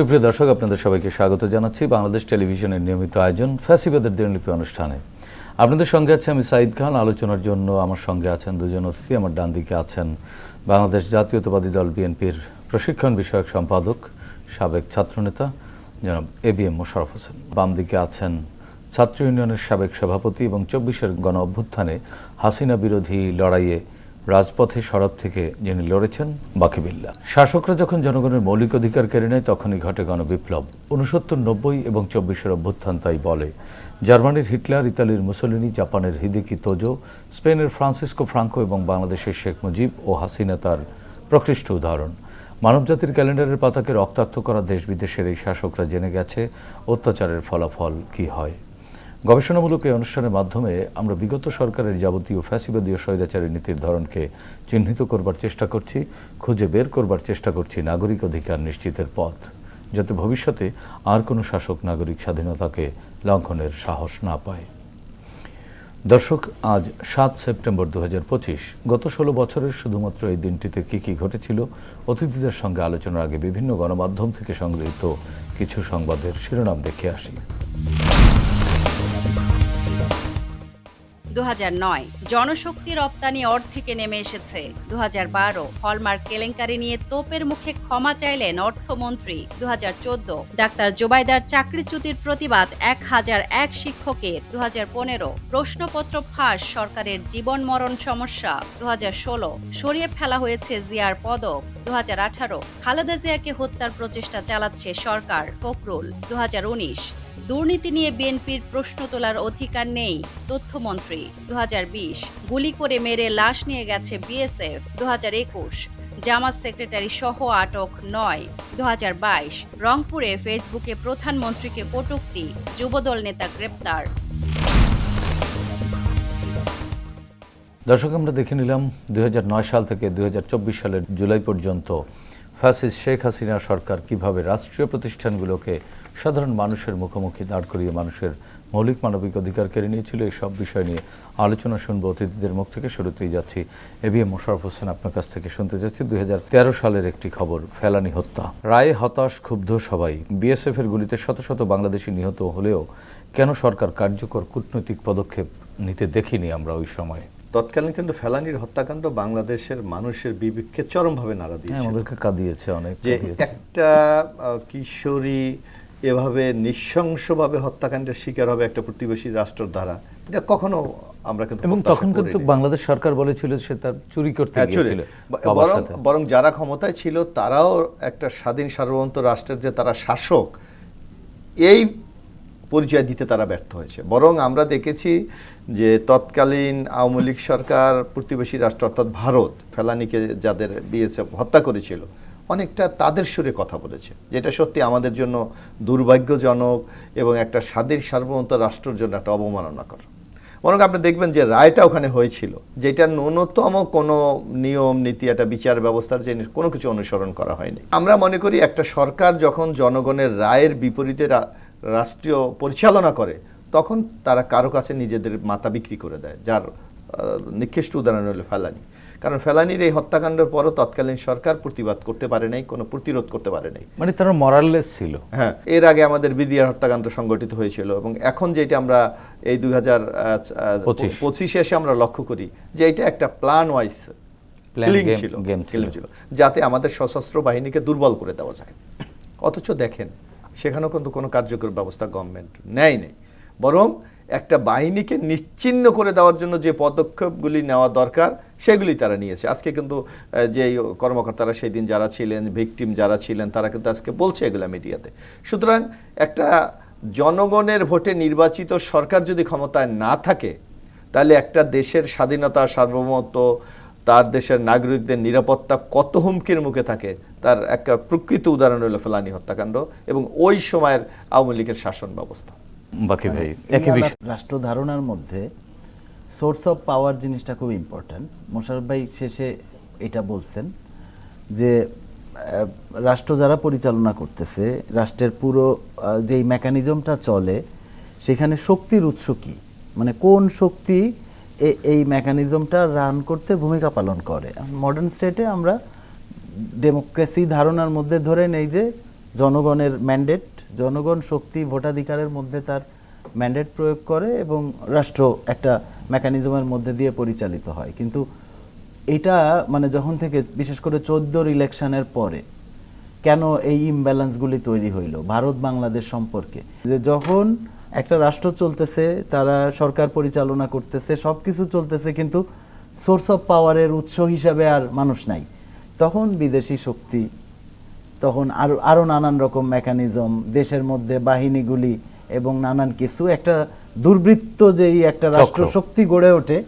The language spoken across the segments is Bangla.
সুপ্রিয় দর্শক, আপনাদের সবাইকে স্বাগত জানাচ্ছি বাংলাদেশ টেলিভিশনের নিয়মিত আয়োজন ফ্যাসিবাদের দিনলিপি অনুষ্ঠানে। আপনাদের সঙ্গে আছে আমি সাইদ খান। আলোচনার জন্য আমার সঙ্গে আছেন দুজন অতিথি। আমার ডান দিকে আছেন বাংলাদেশ জাতীয়তাবাদী দল বিএনপির প্রশিক্ষণ বিষয়ক সম্পাদক, সাবেক ছাত্রনেতা জনাব A B M Mosharraf Hossain. বাম দিকে আছেন ছাত্র ইউনিয়নের সাবেক সভাপতি এবং চব্বিশের গণ অভ্যুত্থানে হাসিনা বিরোধী লড়াইয়ে রাজপথে সড়ক থেকে যিনি লড়েছেন বাকিবিল্লা শাসকরা যখন জনগণের মৌলিক অধিকার কেড়ে নেয়, তখনই ঘটে গণবিপ্লব। উনসত্তর নব্বই এবং চব্বিশের অভ্যুত্থান তাই বলে। জার্মানির হিটলার, ইতালির মুসলিনি, জাপানের হিদিকি তোজো, স্পেনের ফ্রান্সিসকো ফ্রাঙ্কো এবং বাংলাদেশের শেখ মুজিব ও হাসিনা তার প্রকৃষ্ট উদাহরণ। মানবজাতির ক্যালেন্ডারের পাতাকে রক্তাক্ত করা দেশ বিদেশের এই শাসকরা জেনে গেছে অত্যাচারের ফলাফল কি হয়। গবেষণামূলক এই অনুষ্ঠানের মাধ্যমে আমরা বিগত সরকারের যাবতীয় ফ্যাসিবাদীয় স্বৈরাচারী নীতির ধরনকে চিহ্নিত করবার চেষ্টা করছি, খুঁজে বের করবার চেষ্টা করছি নাগরিক অধিকার নিশ্চিতের পথ, যাতে ভবিষ্যতে আর কোনো শাসক নাগরিক স্বাধীনতাকে লঙ্ঘনের সাহস না পায়। দর্শক, আজ সাত সেপ্টেম্বর দু হাজার পঁচিশ, গত ষোলো বছরের শুধুমাত্র এই দিনটিতে কি কি ঘটেছিল, অতিথিদের সঙ্গে আলোচনার আগে বিভিন্ন গণমাধ্যম থেকে সংগৃহীত কিছু সংবাদের শিরোনাম দেখে আসি। দু জনশক্তি রপ্তানি অর্ধেকে নেমে এসেছে। দুহাজার বারো, হলমার্ক কেলেঙ্কারি নিয়ে তোপের মুখে ক্ষমা চাইলেন অর্থমন্ত্রী। দু হাজার চোদ্দ, ডাক্তার জোবাইদার চাকরিচ্যুতির প্রতিবাদ এক হাজার এক শিক্ষকের। দুহাজার পনেরো, প্রশ্নপত্র ফাঁস, সরকারের জীবন মরণ সমস্যা। দু হাজার ষোলো, সরিয়ে ফেলা হয়েছে জিয়ার পদক। দু হাজার আঠারো, খালেদা জিয়াকে হত্যার প্রচেষ্টা চালাচ্ছে সরকার, ফখরুল। দু হাজার উনিশ দুর্নীতি নিয়ে বিএনপির প্রশ্ন তোলার অধিকার নেই, তথ্যমন্ত্রী। দু গুলি করে মেরে লাশ নিয়ে গেছে বিএসএফ। দু জামাত সেক্রেটারি সহ আটক নয়। দু রংপুরে ফেসবুকে প্রধানমন্ত্রীকে কটূক্তি, যুবদল নেতা গ্রেপ্তার। দর্শক, আমরা দেখে নিলাম দুই হাজার নয় সাল থেকে দুই হাজার চব্বিশ সালের জুলাই পর্যন্ত ফ্যাসিস্ট শেখ হাসিনা সরকার কীভাবে রাষ্ট্রীয় প্রতিষ্ঠানগুলোকে সাধারণ মানুষের মুখোমুখি দাঁড় করিয়ে মানুষের মৌলিক মানবিক অধিকার কেড়ে নিয়েছিল। এই সব বিষয় নিয়ে আলোচনা শুনব অতিথিদের মুখ থেকে। শুরুতেই যাচ্ছি A B M Mosharraf Hossain আপনার কাছ থেকে। শুনতে যাচ্ছি দুই হাজার তেরো সালের একটি খবর ফেলানি হত্যা। রায়ে হতাশ ক্ষুব্ধ সবাই। বিএসএফ এর গুলিতে শত শত বাংলাদেশি নিহত হলেও কেন সরকার কার্যকর কূটনৈতিক পদক্ষেপ নিতে দেখিনি আমরা ওই সময়? তৎকালীন কিন্তু ফেলানির হত্যাকাণ্ড বাংলাদেশের মানুষের বিবেককে চরমভাবে নাড়া হ্যাঁ, দিয়েছে আমাদেরকে কাঁদিয়েছে অনেক যে একটা কিশোরী এভাবে নৃশংসভাবে হত্যাকাণ্ডের শিকার হবে একটা প্রতিবেশী রাষ্ট্রের দ্বারা এটা কখনো আমরা কিন্তু এবং তখন কিন্তু বাংলাদেশ সরকার বলেছিল সে তার চুরি করতে হ্যাঁ, গিয়েছিল বরং বরং যারা ক্ষমতায় ছিল তারাও একটা স্বাধীন সার্বভৌমত্ব রাষ্ট্রের যে তারা শাসক এই পরিচয় দিতে তারা ব্যর্থ হয়েছে। বরং আমরা দেখেছি যে তৎকালীন আওয়ামী লীগ সরকার প্রতিবেশী রাষ্ট্র অর্থাৎ ভারত ফেলানিকে যাদের বিএসএফ হত্যা করেছিল অনেকটা তাদের সুরে কথা বলেছে, যেটা সত্যি আমাদের জন্য দুর্ভাগ্যজনক এবং একটা স্বাধীন সার্বভৌমত্ব রাষ্ট্রের জন্য একটা অবমাননাকর। বরং আপনি দেখবেন যে রায়টা ওখানে হয়েছিল, যেটা ন্যূনতম কোনো নিয়ম, নীতি, একটা বিচার ব্যবস্থার যে কোনো কিছু অনুসরণ করা হয়নি। আমরা মনে করি একটা সরকার যখন জনগণের রায়ের বিপরীতে রাষ্ট্রীয় পরিচালনা করে, তখন তারা কারও কাছে নিজেদের মাথা বিক্রি করে দেয়, যার নিকৃষ্ট উদাহরণ হলো ফেলানি। কারণ ফেলানির এই হত্যাকাণ্ডের পরও তৎকালীন সরকার প্রতিবাদ করতে পারে নাই কোনো প্রতিরোধ করতে পারে নাই। মানে তারা মরাললেস ছিল। হ্যাঁ এর আগে আমাদের বিদিয়ার হত্যাকাণ্ড সংগঠিত হয়েছিল এবং এখন যেটা আমরা এই দুই হাজার পঁচিশ। এসে আমরা লক্ষ্য করি যে এটা একটা প্ল্যান ওয়াইজ ছিল যাতে আমাদের সশস্ত্র বাহিনীকে দুর্বল করে দেওয়া যায়। অথচ দেখেন সেখানেও কিন্তু কোনো কার্যকর ব্যবস্থা গভর্নমেন্ট নেয় নেই। বরং একটা বাহিনীকে নিশ্চিন্ন করে দেওয়ার জন্য যে পদক্ষেপগুলি নেওয়া দরকার সেগুলি তারা নিয়েছে। আজকে কিন্তু যে কর্মকর্তারা সেই দিন যারা ছিলেন ভিকটিম যারা ছিলেন তারা কিন্তু আজকে বলছে এগুলা মিডিয়াতে। সুতরাং একটা জনগণের ভোটে নির্বাচিত সরকার যদি ক্ষমতায় না থাকে তাহলে একটা দেশের স্বাধীনতা সার্বভৌমত্ব তার দেশের নাগরিকদের নিরাপত্তা কত হুমকির মুখে থাকে তার একটা প্রকৃত উদাহরণ হলো ফেলানি হত্যাকাণ্ড এবং ওই সময়ের আওয়ামী লীগের শাসন ব্যবস্থা। বাকি ভাই একই বিষয়। রাষ্ট্র ধারণার মধ্যে সোর্স অফ পাওয়ার জিনিসটা খুব ইম্পর্ট্যান্ট। মোশারফ ভাই শেষে এটা বলছেন যে রাষ্ট্র যারা পরিচালনা করতেছে, রাষ্ট্রের পুরো যেই মেকানিজমটা চলে, সেখানে শক্তির উৎস কি? মানে কোন শক্তি এই মেকানিজমটা রান করতে ভূমিকা পালন করে? মডার্ন স্টেটে আমরা ডেমোক্রেসি ধারণার মধ্যে ধরে নেই যে, জনগণের ম্যান্ডেট জনগণ শক্তি, ভোটাধিকারের মধ্যে তার ম্যান্ডেট প্রয়োগ করে এবং রাষ্ট্র একটা মেকানিজমের মধ্যে দিয়ে পরিচালিত হয়। কিন্তু এটা মানে যখন থেকে বিশেষ করে চোদ্দোর ইলেকশনের পরে কেন এই ইমব্যালেন্সগুলি তৈরি হইল? ভারত বাংলাদেশ সম্পর্কে। যে যখন একটা রাষ্ট্র চলতেছে, তারা সরকার পরিচালনা করতেছে সব কিছু চলতেছে, কিন্তু সোর্স অফ পাওয়ারের উৎস হিসাবে আর মানুষ নাই। তখন বিদেশি শক্তি, তখন আরও আরও নানান রকম মেকানিজম দেশের মধ্যে বাহিনীগুলি এবং নানান কিছু একটা দুর্বৃত্ত যেই একটা রাষ্ট্র শক্তি গড়ে ওঠে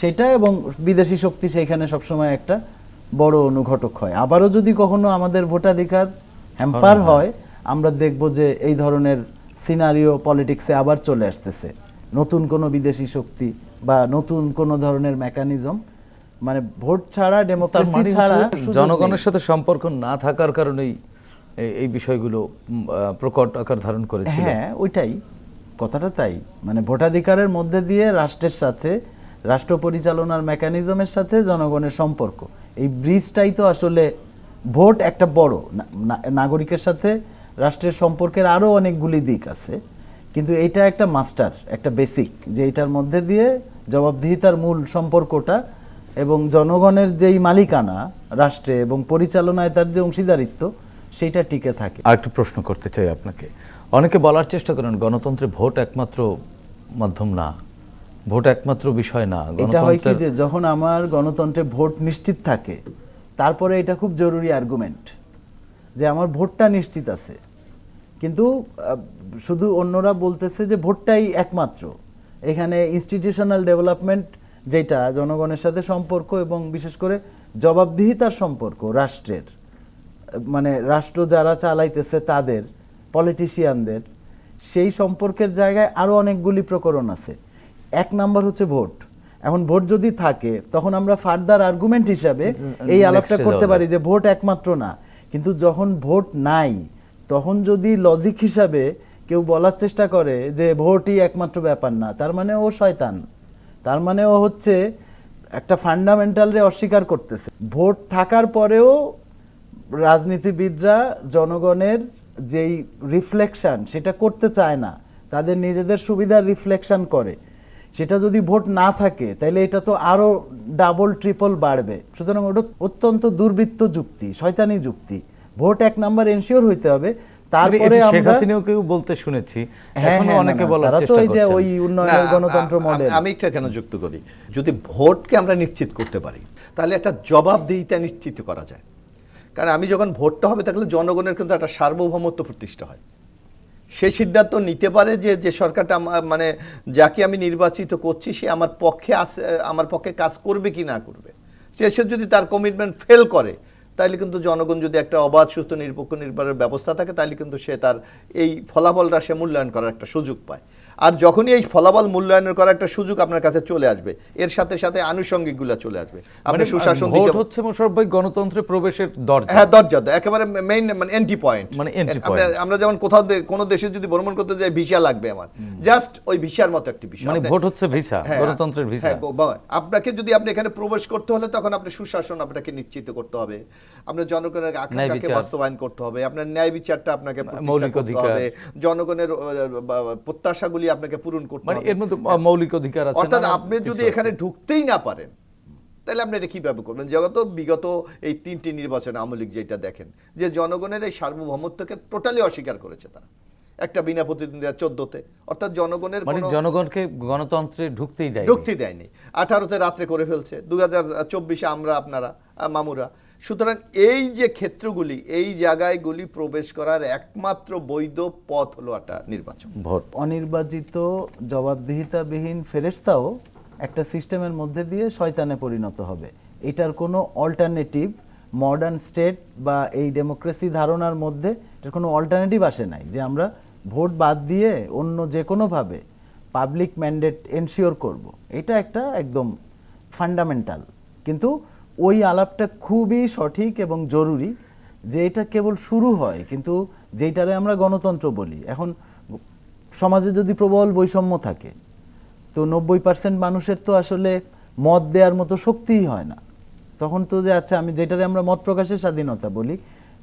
সেটা এবং বিদেশি শক্তি সেইখানে সবসময় একটা বড় অনুঘটক হয়। আবারও যদি কখনো আমাদের ভোটাধিকার হ্যাম্পার হয়। আমরা দেখব যে এই ধরনের সিনারিও পলিটিক্সে আবার চলে আসতেছে। নতুন কোনো বিদেশি শক্তি বা নতুন কোনো ধরনের মেকানিজম মানে ভোট ছাড়া ডেমোক্রেসি মানে ছাড়া জনগণের সাথে সম্পর্ক না থাকার কারণেই এই- বিষয়গুলো প্রকট আকার ধারণ করেছিল। হ্যাঁ ওইটাই। কথাটা তাই। মানে ভোটাধিকারের মধ্যে দিয়ে রাষ্ট্রের সাথে, রাষ্ট্র পরিচালনার মেকানিজমের সাথে জনগণের সম্পর্ক। এই ব্রিজটাই তো আসলে ভোট একটা বড়। নাগরিকের সাথে রাষ্ট্রের সম্পর্কের আরও অনেকগুলি দিক আছে। কিন্তু এটা একটা মাস্টার একটা বেসিক যে এটার মধ্যে দিয়ে জবাবদিহিতার মূল সম্পর্কটা এবং জনগণের যেই মালিকানা রাষ্ট্রে এবং পরিচালনায় তার যে অংশীদারিত্ব সেইটা টিকে থাকে। আরেকটা প্রশ্ন করতে চাই আপনাকে। অনেকে বলার চেষ্টা করেন গণতন্ত্রে ভোট একমাত্র মাধ্যম না। ভোট একমাত্র বিষয় না। এটা হয় কি যে যখন আমার গণতন্ত্রে ভোট নিশ্চিত থাকে তারপরে এটা খুব জরুরি আর্গুমেন্ট যে আমার ভোটটা নিশ্চিত আছে। কিন্তু শুধু অন্যরা বলতেছে যে ভোটটাই একমাত্র। এখানে ইনস্টিটিউশনাল ডেভেলপমেন্ট যেটা জনগণের সাথে সম্পর্ক এবং বিশেষ করে জবাবদিহিতার সম্পর্ক রাষ্ট্রের। মানে রাষ্ট্র যারা চালাইতেছে তাদের পলিটিশিয়ানদের সেই সম্পর্কের জায়গায় আরও অনেকগুলি প্রকরণ আছে। এক নাম্বার হচ্ছে ভোট। এখন ভোট যদি থাকে তখন আমরা ফার্দার আর্গুমেন্ট হিসাবে এই আলাপটা করতে পারি যে ভোট একমাত্র না। কিন্তু যখন ভোট নাই তখন যদি লজিক হিসাবে কেউ বলার চেষ্টা করে যে ভোটই একমাত্র ব্যাপার না তার মানে ও শয়তান। তার মানে ও হচ্ছে একটা ফান্ডামেন্টাল রে অস্বীকার করতেছে। ভোট থাকার পরেও রাজনীতিবিদরা জনগণের যেই রিফ্লেকশন সেটা করতে চায় না তাদের নিজেদের সুবিধার রিফ্লেকশন করে। সেটা যদি ভোট না থাকে তাহলে এটা তো আরও ডাবল ট্রিপল বাড়বে। সুতরাং ওটা অত্যন্ত দুর্বৃত্ত যুক্তি শয়তানি যুক্তি। ভোট এক নাম্বার এনশিওর হইতে হবে। তারপরে শেখ আমরা হাসিনাও কেউ বলতে শুনেছি হ্যাঁ, এখনও হ্যাঁ, অনেকে না, বলার চেষ্টা এই যে ওই উন্নয়নের গণতন্ত্র মডেল আমি একটা কেন যুক্ত করি? যদি ভোটকে আমরা নিশ্চিত করতে পারি তাহলে একটা জবাবদিহিতা নিশ্চিত করা যায়। কারণ আমি যখন ভোটটা হবে, তাহলে জনগণের কিন্তু একটা সার্বভৌমত্ব প্রতিষ্ঠা হয়। সে সিদ্ধান্ত নিতে পারে যে যে সরকারটা মানে যাকে আমি নির্বাচিত করছি, সে আমার পক্ষে আমার পক্ষে কাজ করবে কি না করবে। সে সে যদি তার কমিটমেন্ট ফেল করে তাহলে কিন্তু জনগণ যদি একটা অবাধ, সুস্থ, নিরপেক্ষ নির্বাচনের ব্যবস্থা থাকে তাহলে কিন্তু সে তার এই ফলাফলটা সে মূল্যায়ন করার একটা সুযোগ পায়। আর যখনই এই ফলাফল মূল্যায়নের করার একটা সুযোগ আপনার কাছে চলে আসবে এর সাথে সাথে আনুষঙ্গিকগুলো চলে আসবে। আপনি মানে সুশাসন ভোট হচ্ছে মোশাররফ ভাই গণতন্ত্রে প্রবেশের দরজা। হ্যাঁ দরজা তো একেবারে মেইন মানে এন্ট্রি পয়েন্ট মানে আমরা point। আমরা যেমন কোথাও কোনো দেশে যদি ভ্রমণ করতে যাই ভিসা লাগবে আমার। জাস্ট ওই ভিসার মতো একটি বিষয়। মানে ভোট হচ্ছে ভিসা হ্যাঁ, গণতন্ত্রের ভিসা। হ্যাঁ, আপনাকে যদি আপনি এখানে প্রবেশ করতে হলে তখন আপনি সুশাসন আপনাকে নিশ্চিত করতে হবে। আপনার জনগণের আকাঙ্ক্ষাকে। বাস্তবায়ন করতে হবে। আপনার ন্যায় বিচারটা আপনাকে প্রতিষ্ঠা করতে হবে। জনগণের প্রত্যাশাগুলি আপনাকে পূরণ করতে মানে এর মধ্যে মৌলিক অধিকার আছে অর্থাৎ আপনি যদি এখানে ঢুকতেই না পারেন তাহলে আপনি এটা কীভাবে করবেন? জগত বিগত এই তিনটি নির্বাচন আওয়ামী লীগ যেটা দেখেন যে জনগণের এই সার্বভৌমত্বকে টোটালি অস্বীকার করেছে তারা। একটা বিনা প্রতিদ্বন্দ্বিতা চোদ্দতে অর্থাৎ জনগণের মানে জনগণকে গণতন্ত্রে ঢুকতেই দেয় ঢুকতে দেয়নি। আঠারোতে রাত্রে করে ফেলছে। দু হাজার চব্বিশে আমরা আপনারা মামুরা সুতরাং এই যে ক্ষেত্রগুলি এই জায়গায়গুলি প্রবেশ করার একমাত্র বৈধ পথ হলো একটা নির্বাচন। ভোট। অনির্বাচিত জবাবদিহিতাবিহীন ফেরেশতাও একটা সিস্টেমের মধ্যে দিয়ে শয়তানে পরিণত হবে। এটার কোনো অল্টারনেটিভ মডার্ন স্টেট বা এই ডেমোক্রেসি ধারণার মধ্যে এটার কোনো অল্টারনেটিভ আসে নাই যে আমরা ভোট বাদ দিয়ে অন্য যে কোনোভাবে পাবলিক ম্যান্ডেট এনশিওর করব। এটা একটা একদম ফান্ডামেন্টাল কিন্তু ওই আলাপটা খুবই সঠিক এবং জরুরি যে এটা কেবল শুরু হয়, কিন্তু যেটারে আমরা গণতন্ত্র বলি। এখন সমাজে যদি প্রবল বৈষম্য থাকে, তো নব্বই পার্সেন্ট মানুষের তো আসলে মত দেওয়ার মতো শক্তিই হয় না। তখন তো যে আচ্ছা আমি যেটারে আমরা মত প্রকাশের স্বাধীনতা বলি,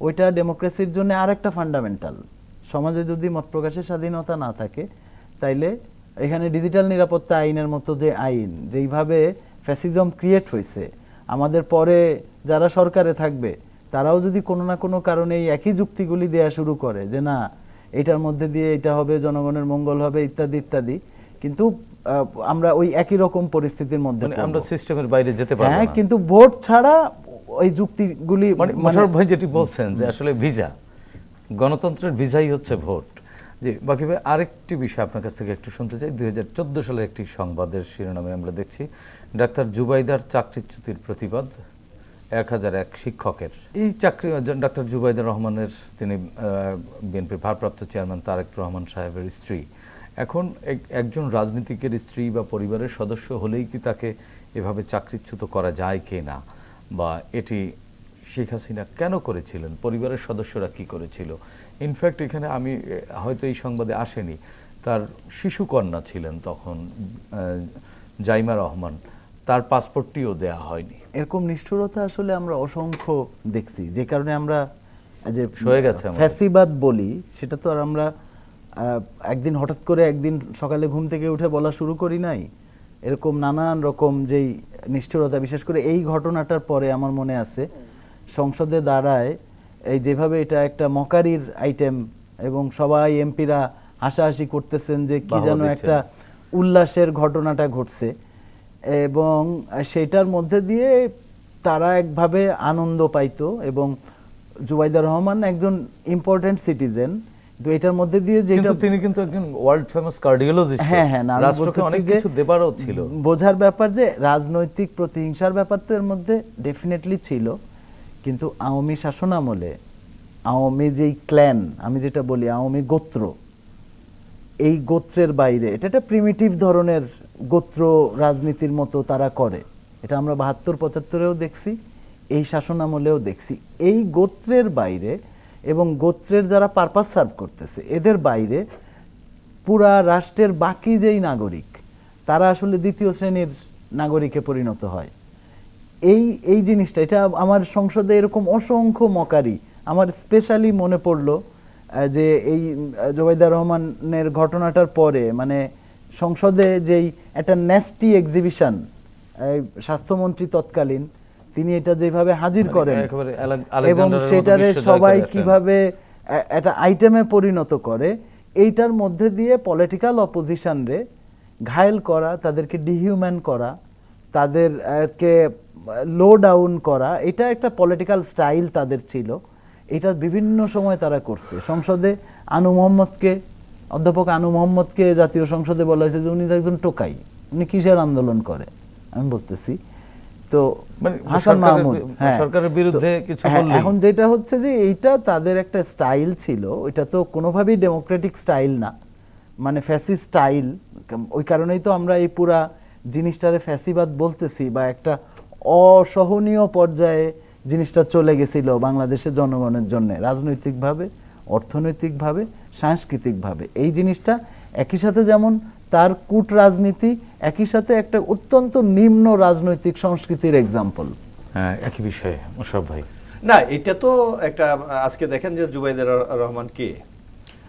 ওইটা ডেমোক্রেসির জন্য আরেকটা ফান্ডামেন্টাল। সমাজে যদি মত প্রকাশের স্বাধীনতা না থাকে, তাইলে এখানে ডিজিটাল নিরাপত্তা আইনের মতো যে আইন, যেইভাবে ফ্যাসিজম ক্রিয়েট হয়েছে আমাদের পরে যারা সরকারে থাকবে তারাও যদি কোনো না কোনো কারণে এই একই যুক্তিগুলি দেয়া শুরু করে যে না এটার মধ্যে দিয়ে এটা হবে জনগণের মঙ্গল হবে ইত্যাদি ইত্যাদি কিন্তু আমরা ওই একই রকম পরিস্থিতির মধ্যে মানে আমরা সিস্টেমের বাইরে যেতে পারব হ্যাঁ কিন্তু ভোট ছাড়া ওই যুক্তিগুলি মানে মানে- মোশাররফ ভাই যেটি বলছেন যে আসলে ভিসা গণতন্ত্রের ভিসাই হচ্ছে ভোট। জি বাকি ভাই আরেকটি বিষয় আপনার কাছ থেকে একটু শুনতে চাই। দুই হাজার চোদ্দ সালের একটি সংবাদের শিরোনামে আমরা দেখছি, ডাক্তার জুবাইদার চাকরিচ্যুতির প্রতিবাদ, এক হাজার এক শিক্ষকের। এই চাকরি, ডাক্তার জুবাইদার রহমানের তিনি বিএনপির ভারপ্রাপ্ত চেয়ারম্যান তারেক রহমান সাহেবের স্ত্রী। এখন এক- একজন রাজনীতিকের স্ত্রী বা পরিবারের সদস্য হলেই কি তাকে এভাবে চাকরিচ্যুত করা যায় কি না? বা এটি শেখ হাসিনা কেন করেছিলেন? পরিবারের সদস্যরা কি করেছিল? ইনফ্যাক্ট এখানে আমি হয়তো এই সংবাদে আসেনি। তার শিশু কন্যা ছিলেন তখন জাইমা রহমান। তার পাসপোর্টটিও দেয়া হয়নি। এরকম নিষ্ঠুরতা আসলে আমরা অসংখ্য দেখছি। যে কারণে আমরা যে সয়ে গেছে ফ্যাসিবাদ বলি সেটা তো আর আমরা একদিন হঠাৎ করে একদিন সকালে ঘুম থেকে উঠে বলা শুরু করি নাই। এরকম নানান রকম যেই নিষ্ঠুরতা বিশেষ করে এই ঘটনাটার পরে আমার মনে আছে সংসদে দাঁড়ায় এই যেভাবে এটা একটা মকারির আইটেম এবং সবাই এমপিরা হাসাহাসি করতেছেন যে কি যেন একটা উল্লাসের ঘটনাটা ঘটছে। এবং সেটার মধ্যে দিয়ে তারা একভাবে আনন্দ পাইতো এবং জুবাইদা রহমান একজন ইম্পর্টেন্ট সিটিজেন তো এটার মধ্যে দিয়ে যেটা তিনি কিন্তু একজন ওয়ার্ল্ড ফেমাস কার্ডিওলজিস্ট হ্যাঁ হ্যাঁ রাষ্ট্রকে অনেক কিছু দেবারও ছিল। বোঝার ব্যাপার যে রাজনৈতিক প্রতিহিংসার ব্যাপার তো এর মধ্যে ডেফিনেটলি ছিল। কিন্তু আওয়ামী শাসনামলে, আওয়ামী যেই ক্ল্যান, আমি যেটা বলি আওয়ামী গোত্র, এই গোত্রের বাইরে, এটা একটা প্রিমিটিভ ধরনের গোত্র রাজনীতির মতো তারা করে। এটা আমরা বাহাত্তর, পঁচাত্তরেও দেখছি, এই শাসনামলেও দেখছি। এই গোত্রের বাইরে এবং গোত্রের যারা পারপাস সার্ভ করতেছে, এদের বাইরে পুরা রাষ্ট্রের বাকি যেই নাগরিক, তারা আসলে দ্বিতীয় শ্রেণির নাগরিকে পরিণত হয়। এই এই জিনিসটা এটা আমার সংসদে এরকম অসংখ্য মকারি। আমার স্পেশালি মনে পড়ল যে এই জোবাইদা রহমানের ঘটনাটার পরে মানে সংসদে যেই একটা ন্যাস্টি এক্সিবিশন স্বাস্থ্যমন্ত্রী তৎকালীন তিনি এটা যেভাবে হাজির মানে করেন এবং সেটারে সবাই কীভাবে একটা আইটেমে পরিণত করে এইটার মধ্যে দিয়ে পলিটিক্যাল অপোজিশন রে ঘায়েল করা তাদেরকে ডিহিউম্যান করা তাদেরকে লো ডাউন করা এটা একটা পলিটিক্যাল স্টাইল তাদের ছিল। এটা বিভিন্ন সময় তারা করছে। সংসদে আনু মোহাম্মদকে অধ্যাপক আনু মোহাম্মদকে জাতীয় সংসদে বলা হয়েছে যে উনি একজন টোকাই উনি কিসের আন্দোলন করে? আমি বলতেছি। তো মানে হাসান মাহমুদ হ্যাঁ। সরকারের বিরুদ্ধে কিছু হ্যাঁ, এখন যেটা হচ্ছে যে এইটা তাদের একটা স্টাইল ছিল এটা তো কোনোভাবেই ডেমোক্রেটিক স্টাইল না। মানে ফ্যাসি স্টাইল ওই কারণেই তো আমরা এই পুরা জিনিসটারে ফ্যাসিবাদ বলতেছি বা একটা অসহনীয় পর্যায়ে জিনিসটা চলে গেছিল বাংলাদেশের জনগণের জন্য রাজনৈতিকভাবে অর্থনৈতিকভাবে সাংস্কৃতিকভাবে। এই জিনিসটা একই সাথে যেমন তার কূট রাজনীতি একই সাথে একটা অত্যন্ত নিম্ন রাজনৈতিক সংস্কৃতির এক্সাম্পল হ্যাঁ একই বিষয়ে। মোশাররফ ভাই। না এটা তো একটা আজকে দেখেন যে জুবাইদের রহমান কে?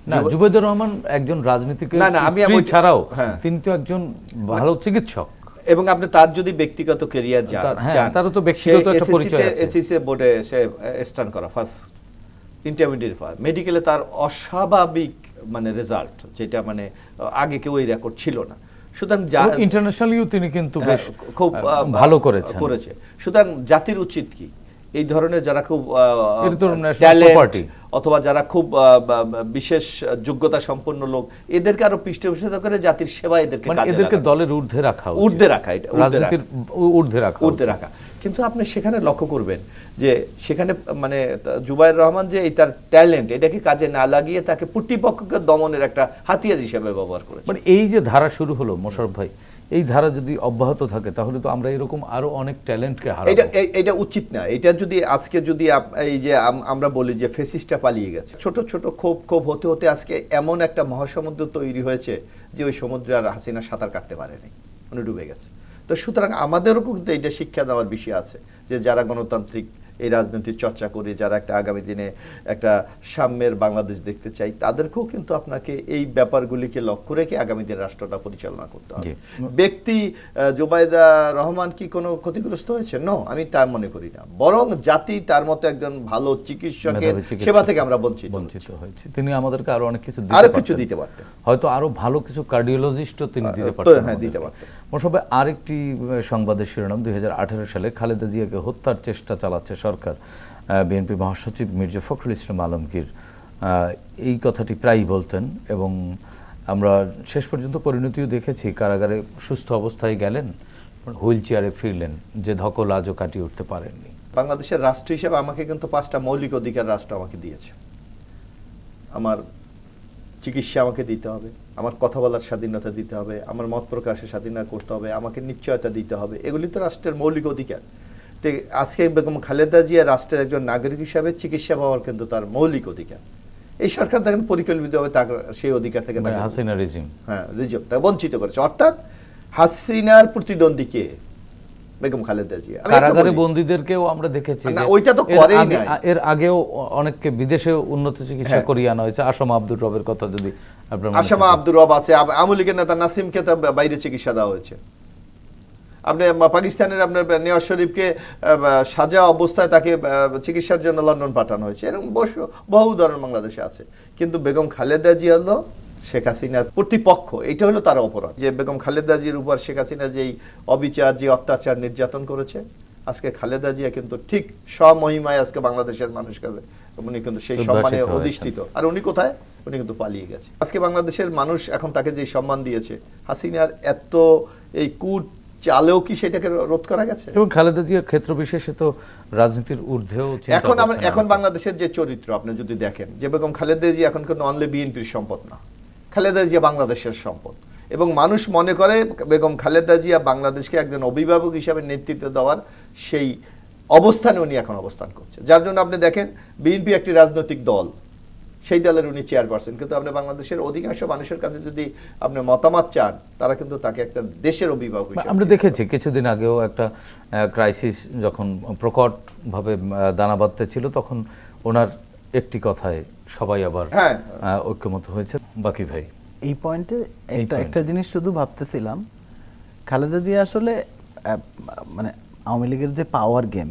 না জুবেদুর রহমান একজন রাজনীতিকের না, না, আমি ছাড়াও হ্যাঁ। তিনি তো একজন ভালো চিকিৎসক। এবং আপনি তার যদি ব্যক্তিগত কেরিয়ার যান হ্যাঁ, তারও তো ব্যক্তিগত একটা পরিচয় আছে। এসএসসি বোর্ডে সে স্টার্ন করা ফার্স্ট ইন্টারমিডিয়েট ফার্স্ট মেডিকেলে তার অস্বাভাবিক মানে রেজাল্ট যেটা মানে আগে কেউ এই রেকর্ড ছিল না। সুতরাং ইন্টারন্যাশনালিও তিনি কিন্তু বেশ হ্যাঁ, খুব আহ, আহ, ভালো করেছে করেছে। সুতরাং জাতির উচিত কি? এই ধরনের যারা খুব। অথবা যারা খুব বিশেষ যোগ্যতা সম্পন্ন লোক এদেরকে আরও পৃষ্ঠপোষিত করে জাতির সেবা এদেরকে মানে এদেরকে দলের ঊর্ধ্বে রাখা ঊর্ধ্বে রাখা এটা, রাজনীতির ঊর্ধ্বে রাখা ঊর্ধ্বে রাখা। কিন্তু আপনি সেখানে লক্ষ্য করবেন যে সেখানে মানে জুবাইর রহমান যে এই তার ট্যালেন্ট এটাকে কাজে না লাগিয়ে তাকে প্রতিপক্ষকে দমনের একটা হাতিয়ার হিসেবে ব্যবহার করেছে। মানে এই যে ধারা শুরু হলো মোশাররফ ভাই এই ধারা যদি অব্যাহত থাকে, তাহলে তো আমরা এরকম আরও অনেক ট্যালেন্টকে হারাবো। এটা এটা উচিত না। এটা যদি আজকে যদি এই যে আমরা বলি যে ফেসিসটা পালিয়ে গেছে, ছোট ছোট ক্ষোভ ক্ষোভ হতে হতে আজকে এমন একটা মহাসমুদ্র তৈরি হয়েছে যে ওই সমুদ্রে আর হাসিনা সাঁতার কাটতে পারেনি। উনি ডুবে গেছে। তো সুতরাং আমাদেরও কিন্তু এটা শিক্ষা দেওয়ার বিষয় আছে যে যারা গণতান্ত্রিক এই রাজনীতির চর্চা করি যারা একটা আগামী দিনে একটা সাম্যের বাংলাদেশ দেখতে চাই তাদেরকেও কিন্তু আপনাকে এই ব্যাপারগুলিকে লক্ষ্য রেখে আগামী দিনে রাষ্ট্রটা পরিচালনা করতে হবে। ব্যক্তি আহ, জুবাইদা রহমান কি কোনো ক্ষতিগ্রস্ত হয়েছে? নো আমি তা মনে করি না। বরং জাতি তার মতো একজন ভালো চিকিৎসকের চিকিৎসক সেবা থেকে আমরা বঞ্চিত বঞ্চিত হয়েছি। তিনি আমাদেরকে আরও অনেক কিছু আরও কিছু দিতে পারতেন। হয়তো আরও ভালো কিছু কার্ডিওলজিস্টও তিনি দিতে পারতেন হ্যাঁ, দিতে পারতেন। মোশাবে আরেকটি সংবাদের শিরোনাম, দুই হাজার আঠেরো সালে খালেদা জিয়াকে হত্যার চেষ্টা চালাচ্ছে সরকার। বিএনপি মহাসচিব মির্জা ফখরুল ইসলাম আলমগীর এই কথাটি প্রায়ই বলতেন এবং আমরা শেষ পর্যন্ত পরিণতিও দেখেছি, কারাগারে সুস্থ অবস্থায় গেলেন, হুইল চেয়ারে ফিরলেন, যে ধকল আজও কাটিয়ে উঠতে পারেননি। বাংলাদেশের রাষ্ট্র হিসেবে আমাকে কিন্তু পাঁচটা মৌলিক অধিকার রাষ্ট্র আমাকে দিয়েছে। আমার চিকিৎসা আমাকে দিতে হবে আমার কথা বলার স্বাধীনতা দিতে হবে আমার মত প্রকাশের স্বাধীনতা করতে হবে আমাকে নিশ্চয়তা দিতে হবে। এগুলি তো রাষ্ট্রের মৌলিক অধিকার। তো আজকে বেগম খালেদা জিয়া রাষ্ট্রের একজন নাগরিক হিসাবে চিকিৎসা পাওয়ার কিন্তু তার মৌলিক অধিকার। এই সরকার দেখেন পরিকল্পিতভাবে তার সেই অধিকার থেকে মানে হাসিনা রিজিম হ্যাঁ রিজিম তাকে বঞ্চিত করেছে। অর্থাৎ হাসিনার প্রতিদ্বন্দ্বীকে বেগম খালেদা জিয়া। কারাগারে বন্দীদেরকেও আমরা দেখেছি না, ওইটা তো করেই নাই। এর আগেও অনেককে বিদেশে উন্নত চিকিৎসা হ্যাঁ। করিয়ে আনা হয়েছে। আসাম আব্দুর রবের কথা যদি আপনার আসামা আব্দুর রব আছে আওয়ামী লীগের নেতা নাসিমকে তো বাইরে চিকিৎসা দেওয়া হয়েছে। আপনি পাকিস্তানের আপনার নেওয়াজ শরীফকে সাজা অবস্থায় তাকে চিকিৎসার জন্য লন্ডন পাঠানো হয়েছে। এরকম বস- বহু উদাহরণ বাংলাদেশে আছে। কিন্তু বেগম খালেদা জিয়া হলো শেখ হাসিনার প্রতিপক্ষ এটা হলো তার অপরাধ। যে বেগম খালেদা জির উপর শেখ হাসিনা যেই অবিচার যে অত্যাচার নির্যাতন করেছে আজকে খালেদা জিয়া কিন্তু ঠিক স্বমহিমায় আজকে বাংলাদেশের মানুষ কাছে উনি কিন্তু সেই সম্মানে অধিষ্ঠিত। আর উনি কোথায়? উনি কিন্তু পালিয়ে গেছে। আজকে বাংলাদেশের মানুষ এখন তাকে যে সম্মান দিয়েছে হাসিনার এত এই কুট চালেও কি সেটাকে রোধ করা গেছে? এবং খালেদা জিয়া ক্ষেত্র বিশেষে তো রাজনীতির ঊর্ধ্বেও এখন এখন বাংলাদেশের যে চরিত্র আপনি যদি দেখেন যে বেগম খালেদা জিয়া এখন কোনো অনলি বিএনপির সম্পদ না। খালেদা জিয়া বাংলাদেশের সম্পদ। এবং মানুষ মনে করে বেগম খালেদা জিয়া বাংলাদেশকে একজন অভিভাবক হিসাবে নেতৃত্ব দেওয়ার সেই অবস্থানে উনি এখন অবস্থান করছে। যার জন্য আপনি দেখেন বিএনপি একটি রাজনৈতিক দল। সেই দলের উনি চেয়ারপারসন। কিন্তু আপনি বাংলাদেশের অধিকাংশ মানুষের কাছে যদি আপনি মতামত চান তারা কিন্তু তাকে একটা দেশের অভিভাবক আমরা দেখেছি কিছুদিন আগেও একটা ক্রাইসিস যখন প্রকটভাবে দানা বাঁধতে ছিল তখন ওনার একটি কথায় সবাই আবার হ্যাঁ। আহ, ঐক্যমত হয়েছে। বাকি ভাই? এই পয়েন্টে এই একটা একটা জিনিস শুধু ভাবতেছিলাম খালেদা জিয়া আসলে মানে আওয়ামী লীগের যে পাওয়ার গেম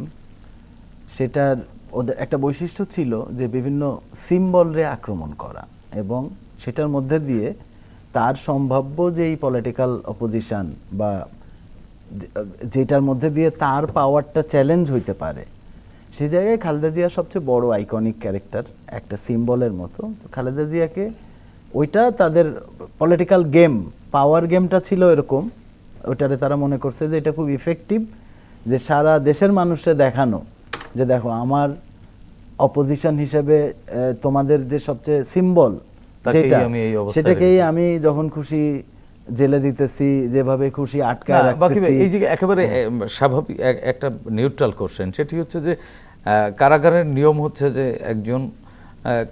সেটার ওদের একটা বৈশিষ্ট্য ছিল যে বিভিন্ন সিম্বলরে আক্রমণ করা এবং সেটার মধ্যে দিয়ে তার সম্ভাব্য যেই পলিটিক্যাল অপোজিশন বা যেটার মধ্যে দিয়ে তার পাওয়ারটা চ্যালেঞ্জ হইতে পারে সেই জায়গায় খালেদা জিয়া সবচেয়ে বড় আইকনিক ক্যারেক্টার একটা সিম্বলের মতো। তো খালেদা জিয়াকে ওইটা তাদের পলিটিক্যাল গেম পাওয়ার গেমটা ছিল এরকম। ওইটারে তারা মনে করছে যে এটা খুব ইফেক্টিভ যে সারা দেশের মানুষকে দেখানো। যে দেখো আমার অপোজিশন হিসেবে তোমাদের যে সবচেয়ে সিম্বল সেটাকেই আমি যখন খুশি জেলে দিতেছি যেভাবে খুশি আটকায় রাখতেছি। এই যে একেবারে স্বাভাবিক একটা নিউট্রাল কোশ্চেন সেটি হচ্ছে যে কারাগারের নিয়ম হচ্ছে যে একজন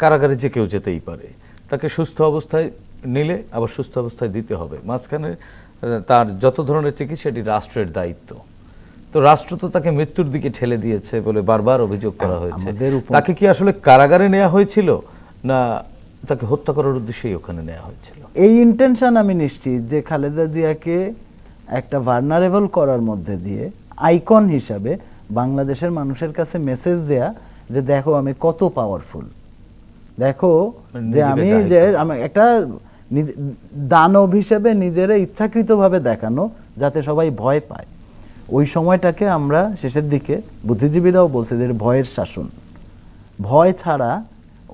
কারাগারে যে কেউ যেতেই পারে তাকে সুস্থ অবস্থায় নিলে আবার সুস্থ অবস্থায় দিতে হবে। মাঝখানে তার যত ধরনের চিকিৎসা এটি রাষ্ট্রের দায়িত্ব। তো রাষ্ট্র তো তাকে মৃত্যুর দিকে ঠেলে দিয়েছে বলে বারবার অভিযোগ করা হয়েছে। তাকে কি আসলে কারাগারে নেওয়া হয়েছিল? না তাকে হত্যা করার উদ্দেশ্যেই ওখানে নেওয়া হয়েছিল। এই ইন্টেনশন আমি নিশ্চিত যে খালেদা জিয়াকে একটা ভার্নারেবল করার মধ্যে দিয়ে আইকন হিসাবে বাংলাদেশের মানুষের কাছে মেসেজ দেয়া যে দেখো আমি কত পাওয়ারফুল দেখো যে আমি যে আমি একটা দানব হিসেবে নিজেরা ইচ্ছাকৃতভাবে দেখানো যাতে সবাই ভয় পায়। ওই সময়টাকে আমরা শেষের দিকে বুদ্ধিজীবীরাও বলছে যে ভয়ের শাসন। ভয় ছাড়া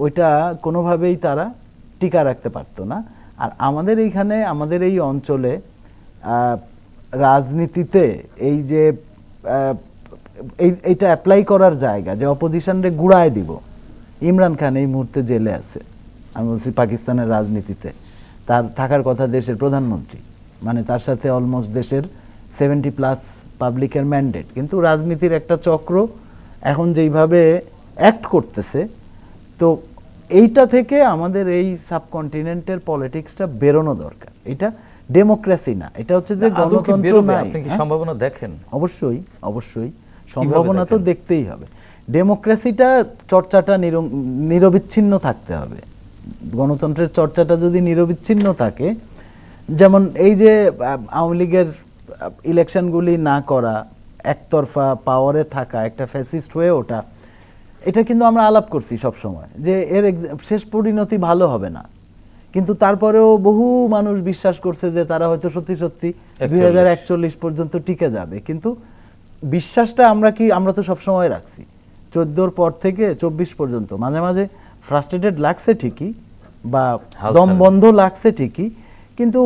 ওইটা কোনোভাবেই তারা টিকা রাখতে পারতো না। আর আমাদের এইখানে, আমাদের এই অঞ্চলে রাজনীতিতে এই যে এই, এইটা অ্যাপ্লাই করার জায়গা, যে অপোজিশনরে গুড়ায় দিব। ইমরান খান এই মুহূর্তে জেলে আছে। আমি বলছি পাকিস্তানের রাজনীতিতে। তার, থাকার কথা দেশের প্রধানমন্ত্রী। মানে তার সাথে অলমোস্ট দেশের সেভেন্টি প্লাস পাবলিকের ম্যান্ডেট কিন্তু রাজনীতির একটা চক্র এখন যেইভাবে অ্যাক্ট করতেছে, তো এইটা থেকে আমাদের এই সাবকন্টিনেন্টের পলিটিক্সটা বেরোনো দরকার। এটা ডেমোক্রেসি না এটা হচ্ছে যে গণতন্ত্র নাই আপনি কি হ্যাঁ? সম্ভাবনা দেখেন? অবশ্যই অবশ্যই। সম্ভাবনা তো দেখতেই হবে। ডেমোক্রেসিটা চর্চাটা নির- নিরবিচ্ছিন্ন থাকতে হবে। গণতন্ত্রের চর্চাটা যদি নিরবিচ্ছিন্ন থাকে যেমন এই যে আওয়ামী লীগের ইলেকশনগুলি না করা একতরফা পাওয়ারে থাকা একটা ফ্যাসিস্ট হয়ে ওঠা এটা কিন্তু আমরা আলাপ করছি সব সময় যে এর শেষ পরিণতি ভালো হবে না। কিন্তু তারপরেও বহু মানুষ বিশ্বাস করছে যে তারা হয়তো সত্যি সত্যি দুই হাজার একচল্লিশ পর্যন্ত টিকে যাবে। কিন্তু বিশ্বাসটা আমরা কি আমরা তো সবসময় রাখছি। চোদ্দোর পর থেকে চব্বিশ পর্যন্ত মাঝে মাঝে ফ্রাস্ট্রেটেড লাগছে ঠিকই বা দম বন্ধ লাগছে ঠিকই কিন্তু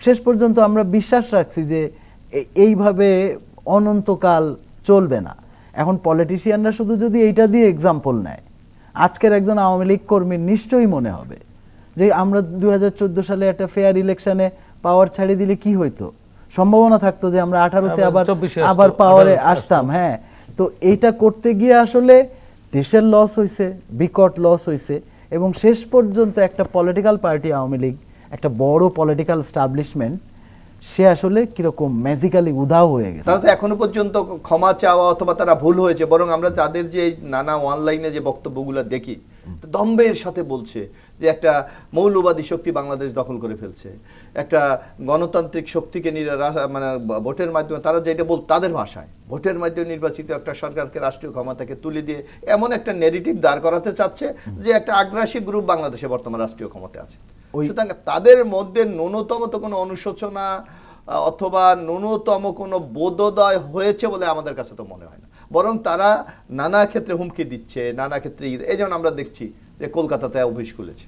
শেষ পর্যন্ত আমরা বিশ্বাস রাখছি যে এইভাবে অনন্তকাল চলবে না। এখন পলিটিশিয়ানরা শুধু যদি এইটা দিয়ে এক্সাম্পল নেয় আজকের একজন আওয়ামী লীগ কর্মীর নিশ্চয়ই মনে হবে যে আমরা দু হাজার চোদ্দ সালে একটা ফেয়ার ইলেকশনে পাওয়ার ছাড়িয়ে দিলে কি হইতো? সম্ভাবনা থাকতো যে আমরা আঠারোতে আবার আবার 24 এ আবার আসতো, পাওয়ারে আসতাম হ্যাঁ। তো এইটা করতে গিয়ে আসলে দেশের লস হয়েছে বিকট লস হয়েছে এবং শেষ পর্যন্ত একটা পলিটিক্যাল পার্টি আওয়ামী লীগ একটা বড় পলিটিক্যাল স্টাবলিশমেন্ট সে আসলে কীরকম ম্যাজিক্যালি উধাও হয়ে গেছে। তারা তো এখনও পর্যন্ত ক্ষমা চাওয়া অথবা তারা ভুল হয়েছে, বরং আমরা তাদের যে নানা অনলাইনে যে বক্তব্যগুলো দেখি দম্বের সাথে বলছে যে একটা মৌলবাদী শক্তি বাংলাদেশ দখল করে ফেলছে। একটা গণতান্ত্রিক শক্তিকে মানে ভোটের মাধ্যমে তারা যেটা বল, তাদের ভাষায়। ভোটের মাধ্যমে নির্বাচিত একটা সরকারকে রাষ্ট্রীয় ক্ষমতাকে তুলে দিয়ে এমন একটা নেগেটিভ দাঁড় করাতে চাচ্ছে যে একটা আগ্রাসী গ্রুপ বাংলাদেশে বর্তমান রাষ্ট্রীয় ক্ষমতায় আছে। সুতরাং তাদের মধ্যে ন্যূনতম তো কোনো অনুশোচনা অথবা ন্যূনতম কোনো বোধোদয় হয়েছে বলে আমাদের কাছে তো মনে হয় না। বরং তারা নানা ক্ষেত্রে হুমকি দিচ্ছে নানা ক্ষেত্রে এই যেমন আমরা দেখছি যে কলকাতাতে অফিস খুলেছে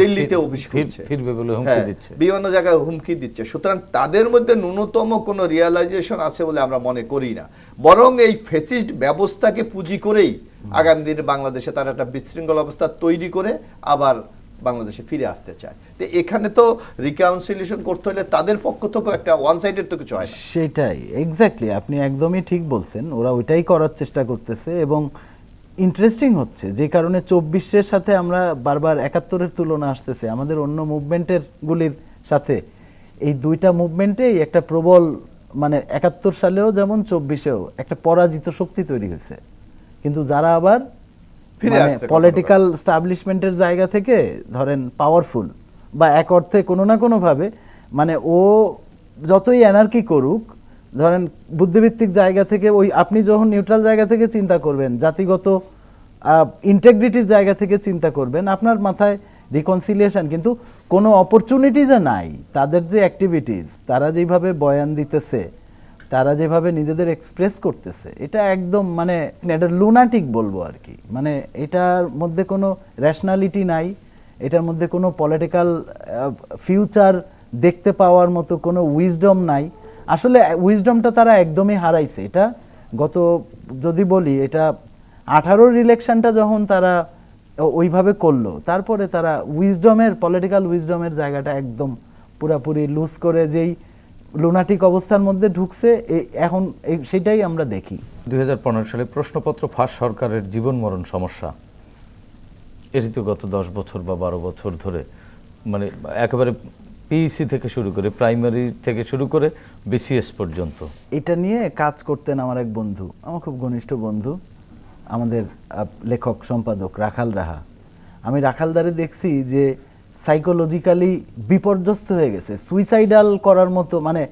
দিল্লিতে অফিস খুলছে। ফিরবে বলে হুমকি হ্যাঁ, দিচ্ছে। বিভিন্ন জায়গায় হুমকি দিচ্ছে। সুতরাং তাদের মধ্যে ন্যূনতম কোনো রিয়ালাইজেশন আছে বলে আমরা মনে করি না। বরং এই ফেসিস্ট ব্যবস্থাকে পুঁজি করেই আগামী দিনে বাংলাদেশে তারা একটা বিশৃঙ্খল অবস্থা তৈরি করে আবার বাংলাদেশে ফিরে আসতে চায়। তো এখানে তো রিকাউন্সিলেশন করতে হলে তাদের পক্ষ থেকেও একটা ওয়ান সাইডের তো কিছু হয় সেটাই এক্স্যাক্টলি আপনি একদমই ঠিক বলছেন, ওরা ওইটাই করার চেষ্টা করতেছে এবং ইন্টারেস্টিং হচ্ছে, যে কারণে চব্বিশের সাথে আমরা বারবার একাত্তরের তুলনা আসতেছে, আমাদের অন্য মুভমেন্টের গুলির সাথে। এই দুইটা মুভমেন্টেই একটা প্রবল মানে একাত্তর সালেও যেমন চব্বিশেও একটা পরাজিত শক্তি তৈরি হয়েছে। কিন্তু যারা আবার ফিরে আসছে পলিটিক্যাল স্টাবলিশমেন্টের জায়গা থেকে ধরেন পাওয়ারফুল বা এক অর্থে কোনো না কোনো ভাবে মানে ও যতই এনার্কি করুক ধরেন বুদ্ধিভিত্তিক জায়গা থেকে ওই আপনি যখন নিউট্রাল জায়গা থেকে চিন্তা করবেন জাতিগত ইন্টেগ্রিটির জায়গা থেকে চিন্তা করবেন আপনার মাথায় রিকনসিলিয়েশন কিন্তু কোনো অপরচুনিটি যে নাই। তাদের যে অ্যাক্টিভিটিস তারা যেভাবে বয়ান দিতেছে তারা যেভাবে নিজেদের এক্সপ্রেস করতেছে, এটা একদম মানে এটা লুনাটিক বলব আর কি। মানে এটার মধ্যে কোনো রেশনালিটি নাই, এটার মধ্যে কোনো পলিটিক্যাল ফিউচার দেখতে পাওয়ার মতো কোনো উইজডম নাই। আসলে উইজডমটা তারা একদমই হারাইছে। এটা গত, যদি বলি, এটা আঠারোর ইলেকশনটা যখন তারা ওইভাবে করল, তারপরে তারা উইজডমের পলিটিক্যাল উইজডমের জায়গাটা একদম পুরাপুরি লুজ করে যেই লুনাটিক অবস্থার মধ্যে ঢুকছে এই- এখন এই- সেটাই আমরা দেখি। দু হাজার পনেরো সালে প্রশ্নপত্র ফাঁস সরকারের জীবন মরণ সমস্যা। এটি তো গত দশ বছর বা বারো বছর ধরে মানে একেবারে পিইসি থেকে শুরু করে প্রাইমারি থেকে শুরু করে বিসিএস পর্যন্ত। এটা নিয়ে কাজ করতেন আমার এক বন্ধু আমার খুব ঘনিষ্ঠ বন্ধু আমাদের লেখক সম্পাদক রাখাল রাহা। আমি রাখালদারে দেখছি যে সাইকোলজিক্যালি বিপর্যস্ত হয়ে গেছে। সুইসাইডাল করার মতো মানে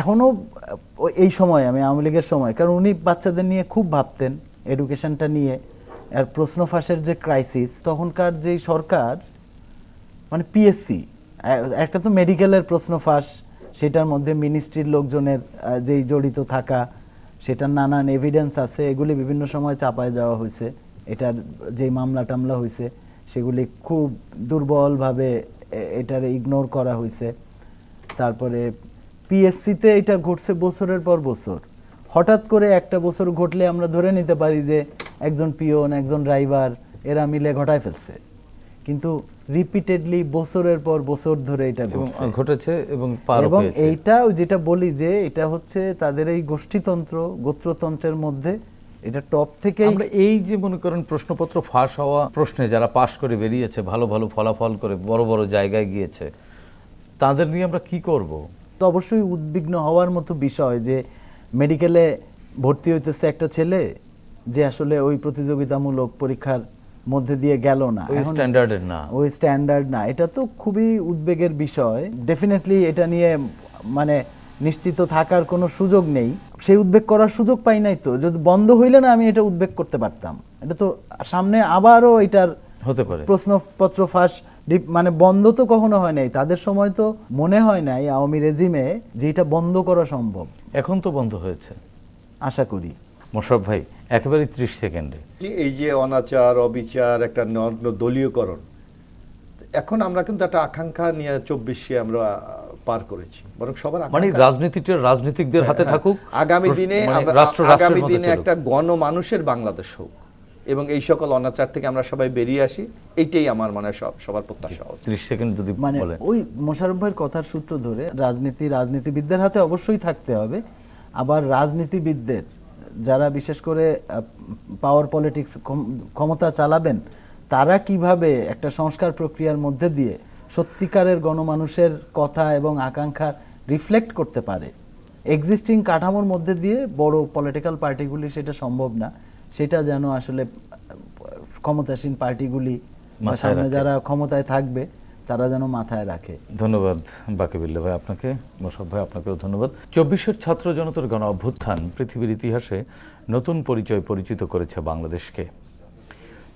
এখনও আহ, এই সময় আমি আওয়ামী লীগের সময় কারণ উনি বাচ্চাদের নিয়ে খুব ভাবতেন এডুকেশনটা নিয়ে আর প্রশ্ন ফাঁসের যে ক্রাইসিস তখনকার যেই সরকার মানে পিএসসি একটা তো মেডিকেলের প্রশ্ন ফাঁস সেটার মধ্যে মিনিস্ট্রির লোকজনের যেই জড়িত থাকা সেটার নানান এভিডেন্স আছে এগুলি বিভিন্ন সময় চাপায় যাওয়া হয়েছে এটার যেই মামলা টামলা হয়েছে। সেগুলি খুব দুর্বলভাবে এটার ইগনোর করা হয়েছে তারপরে পিএসসিতে এটা ঘটছে বছরের পর বছর। হঠাৎ করে একটা বছর ঘটলে আমরা ধরে নিতে পারি যে একজন পিয়ন একজন ড্রাইভার এরা মিলে ঘটায় ফেলছে। কিন্তু রিপিটেডলি বছরের পর বছর ধরে এটা ঘটেছে। এবং এবং এইটা যেটা বলি যে এটা হচ্ছে তাদের এই গোষ্ঠীতন্ত্র গোত্রতন্ত্রের মধ্যে এটা টপ থেকে আমরা এই যে মনে করেন প্রশ্নপত্র ফাঁস হওয়া প্রশ্নে যারা পাশ করে বেরিয়েছে ভালো ভালো ফলাফল করে বড় বড় জায়গায় গিয়েছে তাদের নিয়ে আমরা কি করব? তো অবশ্যই উদ্বিগ্ন হওয়ার মতো বিষয় যে মেডিকেলে ভর্তি হইতেছে একটা ছেলে যে আসলে ওই প্রতিযোগিতামূলক পরীক্ষার মধ্যে দিয়ে গেল না। ওই স্ট্যান্ডার্ডের না। ওই স্ট্যান্ডার্ড না। এটা তো খুবই উদ্বেগের বিষয়। ডেফিনেটলি এটা নিয়ে মানে নিশ্চিত থাকার কোনো সুযোগ নেই। সেই উদ্বেগ করার সুযোগ পাই নাই তো। যদি বন্ধ হইলে না আমি এটা উদ্বেগ করতে পারতাম। এটা তো সামনে আবারও এটার হতে পারে। প্রশ্নপত্র ফাঁস মানে বন্ধ তো কখনো হয় নাই। তাদের সময় তো মনে হয় নাই আওয়ামী রেজিমে যে এটা বন্ধ করা সম্ভব। এখন তো বন্ধ হয়েছে। আশা করি। মোশারফ ভাই একেবারে ত্রিশ সেকেন্ডে। এই যে অনাচার অবিচার একটা নগ্ন দলীয়করণ এখন আমরা কিন্তু একটা আকাঙ্ক্ষা নিয়ে চব্বিশে আমরা পার করেছি। বরং সবার মানে রাজনীতিটা রাজনীতিকদের হাতে হ্যাঁ, থাকুক আগামী দিনে মানে রাষ্ট্র আগামী দিনে একটা গণ মানুষের বাংলাদেশ হোক এবং এই সকল অনাচার থেকে আমরা সবাই বেরিয়ে আসি এইটাই আমার মনে হয় সব সবার প্রত্যাশা ত্রিশ সেকেন্ড যদি মানে ওই মোশারফ ভাইয়ের কথার সূত্র ধরে রাজনীতি রাজনীতিবিদদের হাতে অবশ্যই থাকতে হবে। আবার রাজনীতিবিদদের যারা বিশেষ করে পাওয়ার পলিটিক্স ক্ষমতা চালাবেন তারা কীভাবে একটা সংস্কার প্রক্রিয়ার মধ্যে দিয়ে সত্যিকারের গণমানুষের কথা এবং আকাঙ্ক্ষা রিফ্লেক্ট করতে পারে। এক্সিস্টিং কাঠামোর মধ্যে দিয়ে বড় পলিটিক্যাল পার্টিগুলি সেটা সম্ভব না। সেটা যেন আসলে ক্ষমতাসীন পার্টিগুলি সামনে যারা ক্ষমতায় থাকবে তারা যেন মাথায় রাখে। ধন্যবাদ বাকিবিল্লা ভাই আপনাকে মোশারফ ভাই আপনাকেও ধন্যবাদ। চব্বিশের ছাত্র জনতার গণ অভ্যুত্থান পৃথিবীর ইতিহাসে নতুন পরিচয় পরিচিত করেছে বাংলাদেশকে।